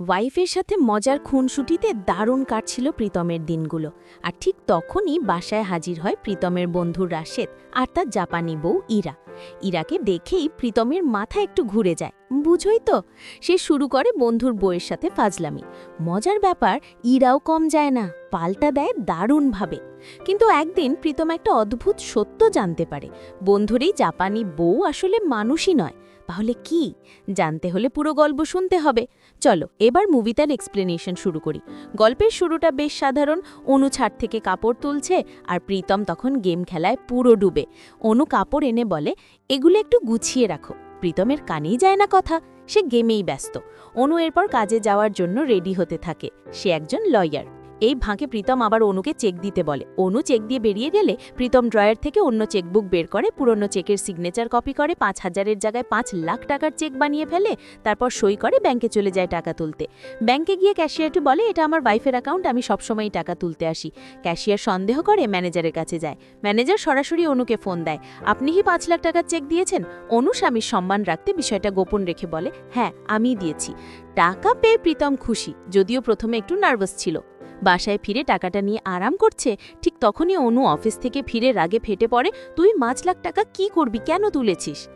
ওয়াইফের সাথে মজার খুনসুটিতে দারুণ কাটছিল প্রীতমের দিনগুলো। আর ঠিক তখনই বাসায় হাজির হয় প্রীতমের বন্ধু রাশেদ আর তার জাপানি বউ ইরা। ইরাকে দেখেই প্রীতমের মাথা একটু ঘুরে যায়। বুঝই তো, সে শুরু করে বন্ধুর বউয়ের সাথে ফাজলামি। মজার ব্যাপার, ইরাও কম যায় না, পাল্টা দেয় দারুণভাবে। কিন্তু একদিন প্রীতম একটা অদ্ভুত সত্য জানতে পারে। বন্ধুর এই জাপানি বউ আসলে মানুষই নয়। তাহলে কি? জানতে হলে পুরো গল্প শুনতে হবে। চলো, এবার মুভিটার এক্সপ্লেনেশন শুরু করি। গল্পের শুরুটা বেশ সাধারণ। অনু ছাদ থেকে কাপড় তুলছে আর প্রীতম তখন গেম খেলায় পুরো ডুবে। অনু কাপড় এনে বলে, এগুলো একটু গুছিয়ে রাখো। প্রীতমের কানেই যায় না কথা, সে গেমেই ব্যস্ত। অনু এরপর কাজে যাওয়ার জন্য রেডি হতে থাকে। সে একজন লয়ার। এই ভাঁকে প্রীতম আবার অনুকে চেক দিতে বলে। অনু চেক দিয়ে বেরিয়ে গেলে প্রীতম ড্রয়ার থেকে অন্য চেকবুক বের করে, পুরনো চেকের সিগনেচার কপি করে, পাঁচ হাজারের জায়গায় পাঁচ লাখ টাকার চেক বানিয়ে ফেলে, তারপর সই করে ব্যাংকে চলে যায় টাকা তুলতে। ব্যাংকে গিয়ে ক্যাশিয়ারটি বলে, এটা আমার ওয়াইফের অ্যাকাউন্ট আমি সবসময়ই টাকা তুলতে আসি। ক্যাশিয়ার সন্দেহ করে ম্যানেজারের কাছে যায়। ম্যানেজার সরাসরি অনুকে ফোন দেয়, আপনি কি পাঁচ লাখ টাকার চেক দিয়েছেন? অনু স্বামীর সম্মান রাখতে বিষয়টা গোপন রেখে বলে হ্যাঁ আমিই দিয়েছি। টাকা পেয়ে প্রীতম খুশি, যদিও প্রথমে একটু নার্ভাস ছিল। বাসায় ফিরে টাকাটা নিয়ে আরাম করছে? ঠিক তখনই অনু অফিস থেকে ফিরে রাগে ফেটে পড়ে, তুই পাঁচ লাখ টাকা কি করবি? কেন তুলেছিস?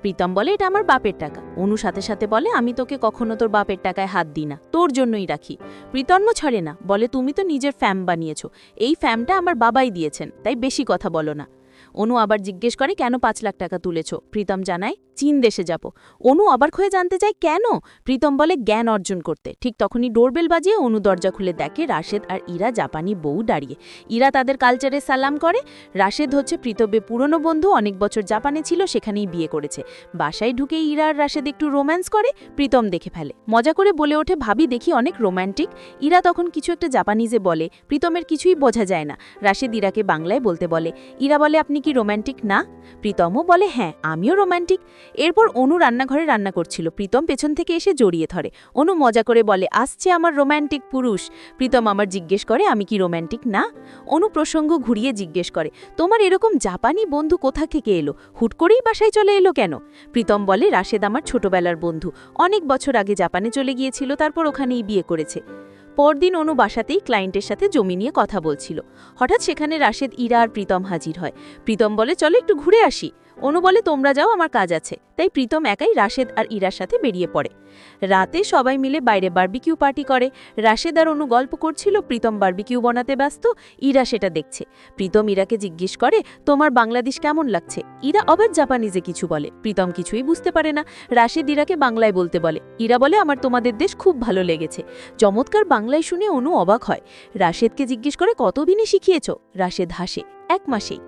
প্রীতম বলে, এটা আমার বাপের টাকা। অনু সাথে সাথে বলে, আমি তোকে কখনো তোর বাপের টাকায় হাত দিই না, তোর জন্যই রাখি। প্রীতম ছড়ে না, বলে, তুমি তো নিজের ফ্যাম বানিয়েছ। এই ফ্যামটা আমার বাবাই দিয়েছেন, তাই বেশি কথা বলো না। অনু আবার জিজ্ঞেস করে, কেন পাঁচ লাখ টাকা তুলেছ? প্রীতম জানায়, চীন দেশে যাব। অনু অবাক হয়ে জানতে চায়, কেন? প্রীতম বলে, জ্ঞান অর্জন করতে। ঠিক তখনই ডোরবেল বাজিয়ে অনু দরজা খুলে দেখে, রাশেদ আর ইরা জাপানি বউ দাঁড়িয়ে। ইরা তাদের কালচারে সালাম করে। রাশেদ হচ্ছে প্রীতব্যে পুরনো বন্ধু, অনেক বছর জাপানে ছিল, সেখানেই বিয়ে করেছে। বাসায় ঢুকে ইরা আর রাশেদ একটু রোম্যান্স করে, প্রীতম দেখে ফেলে। মজা করে বলে ওঠে, ভাবি, দেখি অনেক রোম্যান্টিক। ইরা তখন কিছু একটা জাপানিজে বলে, প্রীতমের কিছুই বোঝা যায় না। রাশেদ ইরাকে বাংলায় বলতে বলে, ইরা বলে, আপনি কি রোম্যান্টিক না? প্রীতমও বলে হ্যাঁ আমিও রোম্যান্টিক এরপর অনু রান্নাঘরে রান্না করছিল। প্রীতম পেছন থেকে এসে জড়িয়ে ধরে। অনু মজা করে বলে, আসছে আমার রোম্যান্টিক পুরুষ। প্রীতম আমার জিজ্ঞেস করে, আমি কি রোম্যান্টিক না? অনু প্রসঙ্গ ঘুরিয়ে জিজ্ঞেস করে, তোমার এরকম জাপানি বন্ধু কোথা থেকে এলো? হুট করেই বাসায় চলে এলো কেন? প্রীতম বলে, রাশেদ আমার ছোটবেলার বন্ধু। অনেক বছর আগে জাপানে চলে গিয়েছিল, তারপর ওখানেই বিয়ে করেছে। পরদিন অনু বাসাতেই ক্লায়েন্টের সাথে জমি নিয়ে কথা বলছিল। হঠাৎ সেখানে রাশেদ ইরা আর প্রীতম হাজির হয়। প্রীতম বলে, চলো একটু ঘুরে আসি। অনু বলে, তোমরা যাও, আমার কাজ আছে। তাই প্রীতম একাই রাশেদ আর ইরার সাথে বেরিয়ে পড়ে। রাতে সবাই মিলে বাইরে বার্বিকিউ পার্টি করে। রাশেদ আর অনু গল্প করছিল, প্রীতম বার্বিকিউ বানাতে ব্যস্ত, ইরা সেটা দেখছে। প্রীতম ইরাকে জিজ্ঞেস করে, তোমার বাংলাদেশ কেমন লাগছে? ইরা অবাধ জাপানিজে কিছু বলে। প্রীতম কিছুই বুঝতে পারে না। রাশেদ ইরাকে বাংলায় বলতে বলে। ইরা বলে, আমার তোমাদের দেশ খুব ভালো লেগেছে। চমৎকার বাংলায় শুনে অনু অবাক হয়। রাশেদকে জিজ্ঞেস করে কতদিনে শিখিয়েছ? রাশেদ হাসে, এক মাসেই।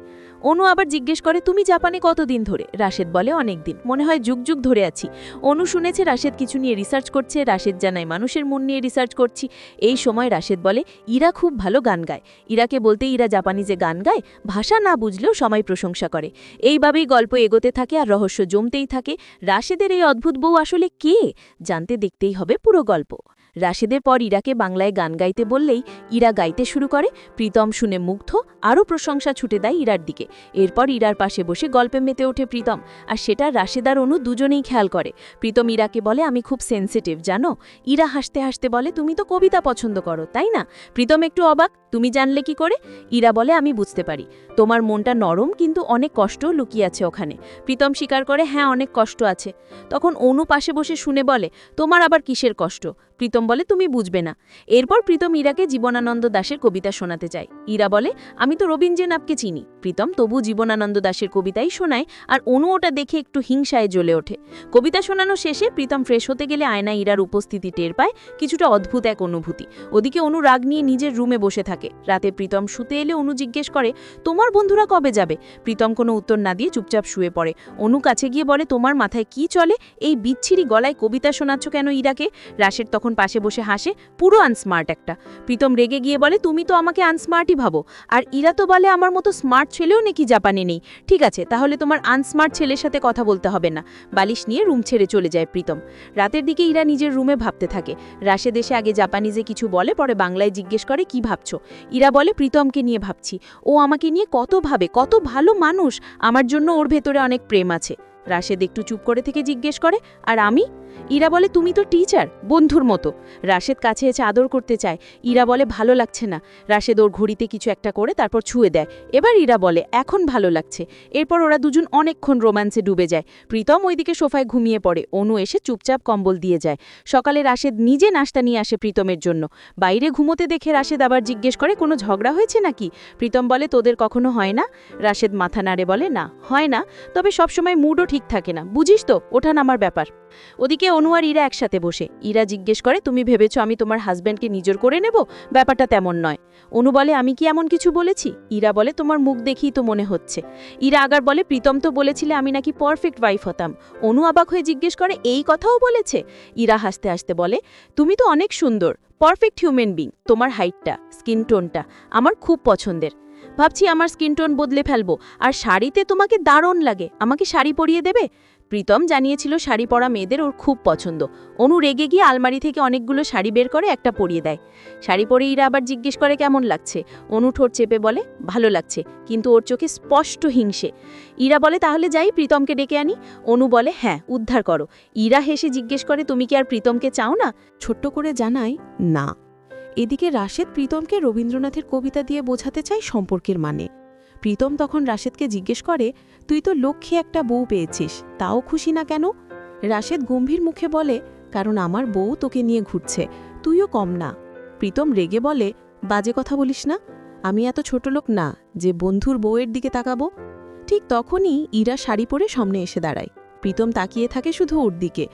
অনু আবার জিজ্ঞেস করে, তুমি জাপানে কতদিন ধরে? রাশেদ বলে, অনেক দিন। মনে হয় যুগ যুগ ধরে আছি। অনু শুনেছে, রাশেদ কিছু নিয়ে রিসার্চ করছে, রাশেদ জানায়, মানুষের মন নিয়ে রিসার্চ করছি। এই সময় রাশেদ বলে, ইরা খুব ভালো গান গায়। ইরাকে বলতে, ইরা জাপানি যে গান গায়? ভাষা না বুঝলেও সময় প্রশংসা করে। এইভাবেই গল্প এগোতে থাকে আর রহস্য জমতেই থাকে। রাশেদের এই অদ্ভুত বউ আসলে কে? জানতে দেখতেই হবে পুরো গল্প। রাশেদের পর ইরাকে বাংলায় গান গাইতে বললেই ইরা গাইতে শুরু করে। প্রীতম শুনে মুগ্ধ, আরও প্রশংসা ছুটে দেয় ইরার দিকে। এরপর ইরার পাশে বসে গল্পে মেতে ওঠে প্রীতম। আর সেটা রাশেদার অনু দুজনেই খেয়াল করে। প্রীতম ইরাকে বলে, আমি খুব সেন্সিটিভ জানো? ইরা হাসতে হাসতে বলে, তুমি তো কবিতা পছন্দ করো, তাই না? প্রীতম একটু অবাক তুমি জানলে কি করে? ইরা বলে, আমি বুঝতে পারি। তোমার মনটা নরম, কিন্তু অনেক কষ্ট লুকিয়ে আছে ওখানে। প্রীতম স্বীকার করে হ্যাঁ অনেক কষ্ট আছে। তখন অনু পাশে বসে শুনে বলে, তোমার আবার কিসের কষ্ট? প্রীতম বলে, তুমি বুঝবে না। এরপর প্রীতম ইরাকে জীবনানন্দ দাশের কবিতা শোনাতে চায় ইরা বলে, আমি তো রবীন্দ্রনাথকে চিনি। প্রীতম তবু জীবনানন্দ দাশের কবিতাই শোনায় আর অনু ওটা দেখে একটু হিংসায় জ্বলে ওঠে। কবিতা শোনানো শেষে প্রীতম ফ্রেশ হতে গেলে আয়না ইরার উপস্থিতি টের পায়, কিছুটা অদ্ভুত এক অনুভূতি। ওদিকে অনু রাগ নিয়ে নিজের রুমে বসে থাকে। রাতে প্রীতম শুতে এলে অনু জিজ্ঞেস করে, তোমার বন্ধুরা কবে যাবে? প্রীতম কোনো উত্তর না দিয়ে চুপচাপ শুয়ে পড়ে। অনু কাছে গিয়ে বলে, তোমার মাথায় কি চলে? এই বিচ্ছিরি গলায় কবিতা শোনাচ্ছ কেন ইরাকে? রাশের তখন পাশে বসে হাসে, পুরো আনস্মার্ট একটা। প্রীতম রেগে গিয়ে বলে, তুমি তো আমাকে আনস্মার্টই ভাবো। আর ইরা তো বলে, আমার মতো স্মার্ট ছেলেও নাকি জাপানে নেই। ঠিক আছে, তাহলে তোমার আনস্মার্ট ছেলের সাথে কথা বলতে হবে না। বালিশ নিয়ে রুম ছেড়ে চলে যায় প্রীতম। রাতের দিকে ইরা নিজের রুমে ভাবতে থাকে। রাশে দেশে আগে জাপানিজে কিছু বলে, পরে বাংলায় জিজ্ঞেস করে, কি ভাবছ? ইরা বলে, প্রীতমকে নিয়ে ভাবছি। ও আমাকে নিয়ে কত ভাবে, কত ভালো মানুষ। আমার জন্য ওর ভেতরে অনেক প্রেম আছে। রাশেদ একটু চুপ করে থেকে জিজ্ঞেস করে, আর আমি? ইরা বলে, তুমি তো টিচার বন্ধুর মতো। রাশেদ কাছে এসে আদর করতে চায়। ইরা বলে, ভালো লাগছে না। রাশেদ ওর ঘড়িতে কিছু একটা করে তারপর ছুঁয়ে দেয়। এবার ইরা বলে, এখন ভালো লাগছে। এরপর ওরা দুজন অনেকক্ষণ রোম্যান্সে ডুবে যায়। প্রীতম ওইদিকে সোফায় ঘুমিয়ে পড়ে। অনু এসে চুপচাপ কম্বল দিয়ে যায়। সকালে রাশেদ নিজে নাস্তা নিয়ে আসে প্রীতমের জন্য। বাইরে ঘুমোতে দেখে রাশেদ আবার জিজ্ঞেস করে, কোনো ঝগড়া হয়েছে নাকি? প্রীতম বলে, তোদের কখনো হয় না? রাশেদ মাথা নাড়ে বলে, না, হয় না। তবে সবসময় মুডও ঠিক থাকে না। বুঝিস তো, ওঠা নামার ব্যাপার। ওদিকে অনু আর ইরা একসাথে বসে। ইরা জিজ্ঞেস করে, তুমি ভেবেছ আমি তোমার হাজব্যান্ডকে নিজের করে নেব? ব্যাপারটা তেমন নয়। অনু বলে, আমি কি এমন কিছু বলেছি? ইরা বলে, তোমার মুখ দেখেই তো মনে হচ্ছে। ইরা আগার বলে, প্রীতম তো বলেছিলে আমি নাকি পারফেক্ট ওয়াইফ হতাম। অনু অবাক হয়ে জিজ্ঞেস করে, এই কথাও বলেছে? ইরা হাসতে হাসতে বলে, তুমি তো অনেক সুন্দর পারফেক্ট হিউম্যান বিং তোমার হাইটটা স্কিন টোনটা আমার খুব পছন্দের। ভাবছি আমার স্কিন টোন বদলে ফেলব, আর শাড়িতে তোমাকে দারুণ লাগে, আমাকে শাড়ি পরিয়ে দেবে? প্রীতম জানিয়েছিল শাড়ি পরা মেয়েদের ওর খুব পছন্দ। অনু রেগে গিয়ে আলমারি থেকে অনেকগুলো শাড়ি বের করে একটা পরিয়ে দেয়। শাড়ি পরে ইরা আবার জিজ্ঞেস করে, কেমন লাগছে? অনু ঠোঁট চেপে বলে, ভালো লাগছে, কিন্তু ওর চোখে স্পষ্ট হিংসে। ইরা বলে, তাহলে যাই, প্রীতমকে ডেকে আনি। অনু বলে হ্যাঁ উদ্ধার করো। ইরা হেসে জিজ্ঞেস করে, তুমি কি আর প্রীতমকে চাও না? ছোট্ট করে জানাই, না। এদিকে রাশেদ প্রীতমকে রবীন্দ্রনাথের কবিতা দিয়ে বোঝাতে চায় সম্পর্কের মানে। প্রীতম তখন রাশেদকে জিজ্ঞেস করে, তুই তো লক্ষ্মী একটা বউ পেয়েছিস, তাও খুশি না কেন? রাশেদ গম্ভীর মুখে বলে, কারণ আমার বউ তোকে নিয়ে ঘুরছে, তুইও কম না। প্রীতম রেগে বলে, বাজে কথা বলিস না, আমি এত ছোট লোক না যে বন্ধুর বউয়ের দিকে তাকাবো? ঠিক তখনই ইরা শাড়ি পরে সামনে এসে দাঁড়ায়। প্রীতম তাকিয়ে থাকে শুধু ওর দিকে।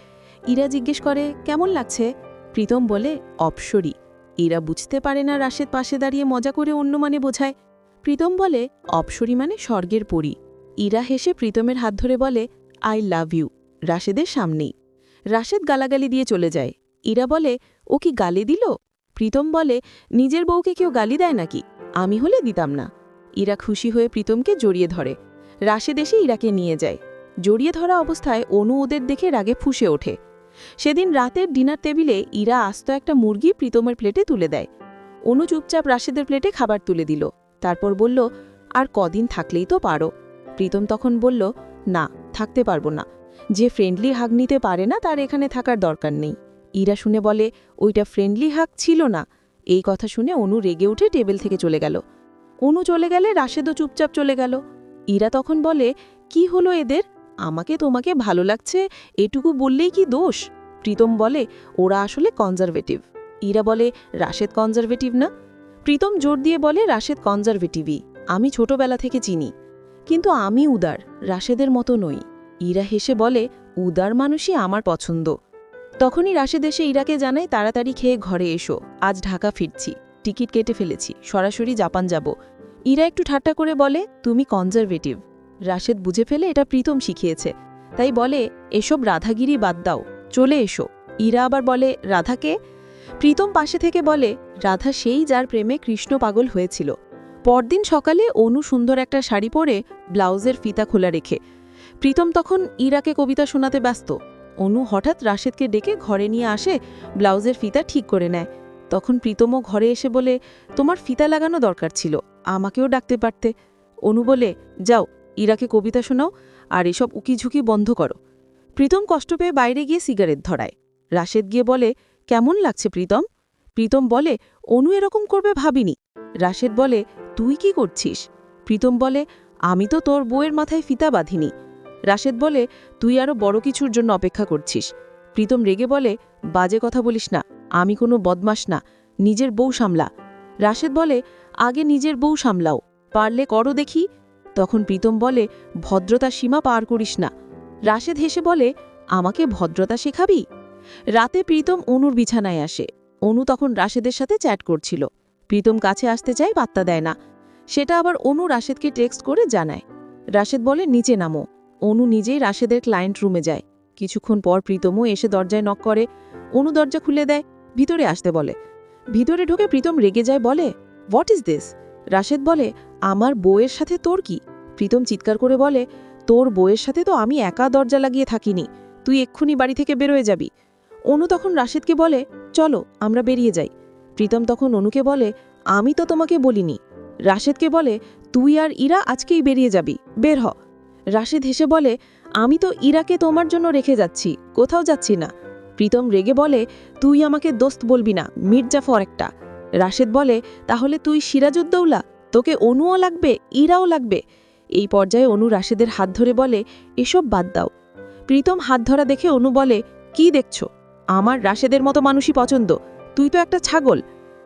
ইরা জিজ্ঞেস করে, কেমন লাগছে? প্রীতম বলে, অপসরী। এরা বুঝতে পারে না রাশেদ পাশে দাঁড়িয়ে মজা করে অন্য মানে বোঝায়। প্রীতম বলে, অপসরী মানে স্বর্গের পরী। ইরা হেসে প্রীতমের হাত ধরে বলে, আই লাভ ইউ। রাশেদের সামনেই। রাশেদ গালাগালি দিয়ে চলে যায়। ইরা বলে, ও কি গালি দিল? প্রীতম বলে, নিজের বউকে কেউ গালি দেয় নাকি? আমি হলে দিতাম না। ইরা খুশি হয়ে প্রীতমকে জড়িয়ে ধরে। রাশেদ এসে ইরাকে নিয়ে যায়। জড়িয়ে ধরা অবস্থায় অনু ওদের দেখে রাগে ফুসে ওঠে। সেদিন রাতের ডিনার টেবিলে ইরা আস্ত একটা মুরগি প্রীতমের প্লেটে তুলে দেয়। অনু চুপচাপ রাশেদের প্লেটে খাবার তুলে দিল। তারপর বলল, আর কদিন থাকলেই তো পারো। প্রীতম তখন বলল, না, থাকতে পারব না। যে ফ্রেন্ডলি হাগ নিতে পারে না, তার এখানে থাকার দরকার নেই। ইরা শুনে বলে, ওইটা ফ্রেন্ডলি হাগ ছিল না। এই কথা শুনে অনু রেগে উঠে টেবিল থেকে চলে গেল। অনু চলে গেলে রাশেদও চুপচাপ চলে গেল। ইরা তখন বলে, কি হলো এদের? আমাকে তোমাকে ভালো লাগছে, এটুকু বললেই কি দোষ? প্রীতম বলে, ওরা আসলে কনজারভেটিভ ইরা বলে, রাশেদ কনজারভেটিভ না? প্রীতম জোর দিয়ে বলে, রাশেদ কনজারভেটিভই আমি ছোটবেলা থেকে চিনি। কিন্তু আমি উদার, রাশেদের মতো নই। ইরা হেসে বলে, উদার মানুষই আমার পছন্দ। তখনই রাশেদ এসে ইরাকে জানায়, তাড়াতাড়ি খেয়ে ঘরে এসো। আজ ঢাকা ফিরছি। টিকিট কেটে ফেলেছি। সরাসরি জাপান যাব। ইরা একটু ঠাট্টা করে বলে, তুমি কনজারভেটিভ। রাশেদ বুঝে ফেলে, এটা প্রীতম শিখিয়েছে। তাই বলে, এসব রাধাগিরি বাদ দাও। চলে এসো। ইরা আবার বলে, রাধাকে প্রীতম পাশে থেকে বলে, রাধা সেই যার প্রেমে কৃষ্ণ পাগল হয়েছিল। পরদিন সকালে অনু সুন্দর একটা শাড়ি পরে ব্লাউজের ফিতা খোলা রেখে। প্রীতম তখন ইরাকে কবিতা শোনাতে ব্যস্ত। অনু হঠাৎ রাশেদকে ডেকে ঘরে নিয়ে আসে, ব্লাউজের ফিতা ঠিক করে নেয়। তখন প্রীতমও ঘরে এসে বলে, তোমার ফিতা লাগানো দরকার ছিল, আমাকেও ডাকতে পারতে। অনু বলে, যাও, ইরাকে কবিতা শোনাও, আর এসব উকিঝুঁকি বন্ধ করো। প্রীতম কষ্ট পেয়ে বাইরে গিয়ে সিগারেট ধরায়। রাশেদ গিয়ে বলে কেমন লাগছে প্রীতম? প্রীতম বলে, অনু এরকম করবে ভাবিনি। রাশেদ বলে, তুই কি করছিস? প্রীতম বলে, আমি তো তোর বউয়ের মাথায় ফিতা বাঁধিনি। রাশেদ বলে, তুই আরও বড় কিছুর জন্য অপেক্ষা করছিস। প্রীতম রেগে বলে, বাজে কথা বলিস না, আমি কোনো বদমাস না, নিজের বউ সামলা। রাশেদ বলে, আগে নিজের বউ সামলাও, পারলে করো দেখি। তখন প্রীতম বলে, ভদ্রতা সীমা পার করিস না। রাশেদ হেসে বলে, আমাকে ভদ্রতা শেখাবি? রাতে প্রীতম অনুর বিছানায় আসে। অনু তখন রাশেদের সাথে চ্যাট করছিল। প্রীতম কাছে আসতে চায় পাত্তা দেয় না। সেটা আবার অনু রাশেদকে টেক্সট করে জানায়। রাশেদ বলে, নিচে নামো। অনু নিজেই রাশেদের ক্লায়েন্ট রুমে যায়। কিছুক্ষণ পর প্রীতমও এসে দরজায় নক করে। অনু দরজা খুলে দেয়, ভিতরে আসতে বলে। ভিতরে ঢুকে প্রীতম রেগে যায়, বলে, হোয়াট ইজ দিস? রাশেদ বলে, আমার বউয়ের সাথে তোর কি? প্রীতম চিৎকার করে বলে, তোর বউয়ের সাথে তো আমি একা দরজা লাগিয়ে থাকিনি। তুই এক্ষুনি বাড়ি থেকে বেরোয় যাবি। অনু তখন রাশেদকে বলে, চলো, আমরা বেরিয়ে যাই। প্রীতম তখন অনুকে বলে, আমি তো তোমাকে বলিনি। রাশেদকে বলে, তুই আর ইরা আজকেই বেরিয়ে যাবি, বের হ। রাশেদ হেসে বলে, আমি তো ইরাকে তোমার জন্য রেখে যাচ্ছি, কোথাও যাচ্ছি না। প্রীতম রেগে বলে, তুই আমাকে দোস্ত বলবি না মির্জাফর একটা রাশেদ বলে, তাহলে তুই সিরাজউদ্দৌলা? তোকে অনুও লাগবে, ইরাও লাগবে? এই পর্যায়ে অনু রাশেদের হাত ধরে বলে, এসব বাদ দাও। প্রীতম হাত ধরা দেখে অনু বলে, কি দেখছ? আমার রাশেদের মতো মানুষই পছন্দ। তুই তো একটা ছাগল।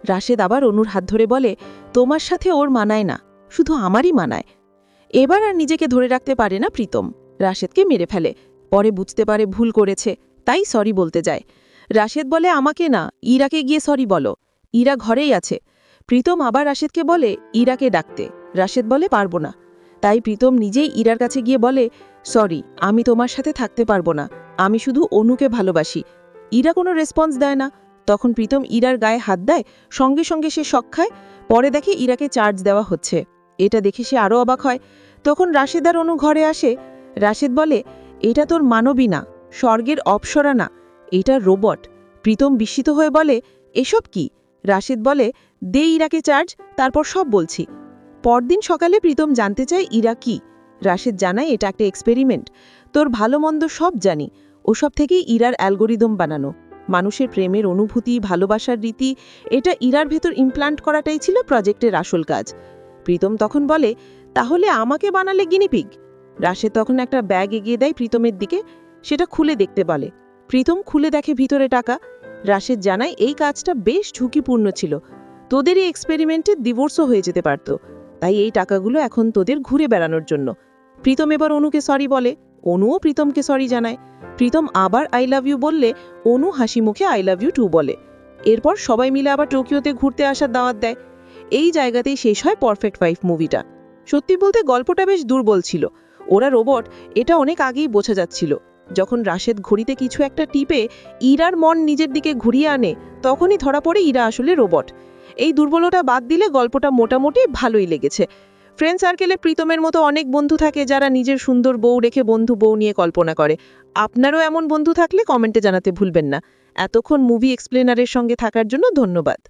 রাশেদ আবার অনুর হাত ধরে বলে, তোমার সাথে ওর মানায় না, শুধু আমারই মানায়। এবার আর নিজেকে ধরে রাখতে পারে না প্রীতম। রাশেদকে মেরে ফেলে। পরে বুঝতে পারে ভুল করেছে, তাই সরি বলতে যায়। রাশেদ বলে, আমাকে না, ইরাকে গিয়ে সরি বলো। ইরা ঘরেই আছে। প্রীতম আবার রাশেদকে বলে, ইরাকে ডাকতে। রাশেদ বলে, পারব না। তাই প্রীতম নিজেই ইরার কাছে গিয়ে বলে, সরি, আমি তোমার সাথে থাকতে পারব না। আমি শুধু অনুকে ভালোবাসি। ইরা কোনো রেসপন্স দেয় না। তখন প্রীতম ইরার গায়ে হাত দেয়, সঙ্গে সঙ্গে সে শখ খায়, পরে দেখে ইরাকে চার্জ দেওয়া হচ্ছে। এটা দেখে সে আরও অবাক হয়। তখন রাশেদ আর অনু ঘরে আসে। রাশেদ বলে, এটা তোর মানবী না, স্বর্গের অপসরা না, এটা রোবট প্রীতম বিস্মিত হয়ে বলে, এসব কি? রাশেদ বলে, দে ইরাকে চার্জ তারপর সব বলছি। পরদিন সকালে প্রীতম জানতে চায় ইরা কি। রাশেদ জানায়, এটা একটা এক্সপেরিমেন্ট তোর ভালো মন্দ সব জানি। ওসব থেকেই ইরার অ্যালগোরিদম বানানো। মানুষের প্রেমের অনুভূতি, ভালোবাসার রীতি, এটা ইরার ভেতর ইমপ্লান্ট করাটাই ছিল প্রজেক্টের আসল কাজ। প্রীতম তখন বলে, তাহলে আমাকে বানালে গিনিপিগ রাশে তখন একটা ব্যাগ এগিয়ে দেয় প্রীতমের দিকে, সেটা খুলে দেখতে বলে। প্রীতম খুলে দেখে ভিতরে টাকা। রাশেদ জানায়, এই কাজটা বেশ ঝুঁকিপূর্ণ ছিল। তোদের এই এক্সপেরিমেন্টে ডিভোর্সও হয়ে যেতে পারত। তাই এই টাকাগুলো এখন তোদের ঘুরে বেড়ানোর জন্য। প্রীতম এবার অনুকে সরি বলে অনুও প্রীতমকে সরি জানায়। প্রীতম আবার আই লাভ ইউ বললে, অনু হাসি মুখে আই লাভ ইউ টু বলে। এরপর সবাই মিলে আবার টোকিওতে ঘুরতে আসার দাওয়াত দেয়। এই জায়গাতেই শেষ হয় পারফেক্ট ওয়াইফ মুভিটা সত্যি বলতে গল্পটা বেশ দুর্বল ছিল। ওরা রোবট এটা অনেক আগেই বোঝা যাচ্ছিল। যখন রাশেদ ঘড়িতে কিছু একটা টিপে ইরার মন নিজের দিকে ঘুরিয়ে আনে, তখনই ধরা পড়ে ইরা আসলে রোবট এই দুর্বলতা বাদ দিলে গল্পটা মোটামুটি ভালোই লেগেছে। ফ্রেন্ড সার্কেলে প্রীতমের মতো অনেক বন্ধু থাকে যারা নিজের সুন্দর বউ রেখে বন্ধু বউ নিয়ে কল্পনা করে। আপনারও এমন বন্ধু থাকলে কমেন্টে জানাতে ভুলবেন না। এতক্ষণ মুভি এক্সপ্লেনারের সঙ্গে থাকার জন্য ধন্যবাদ।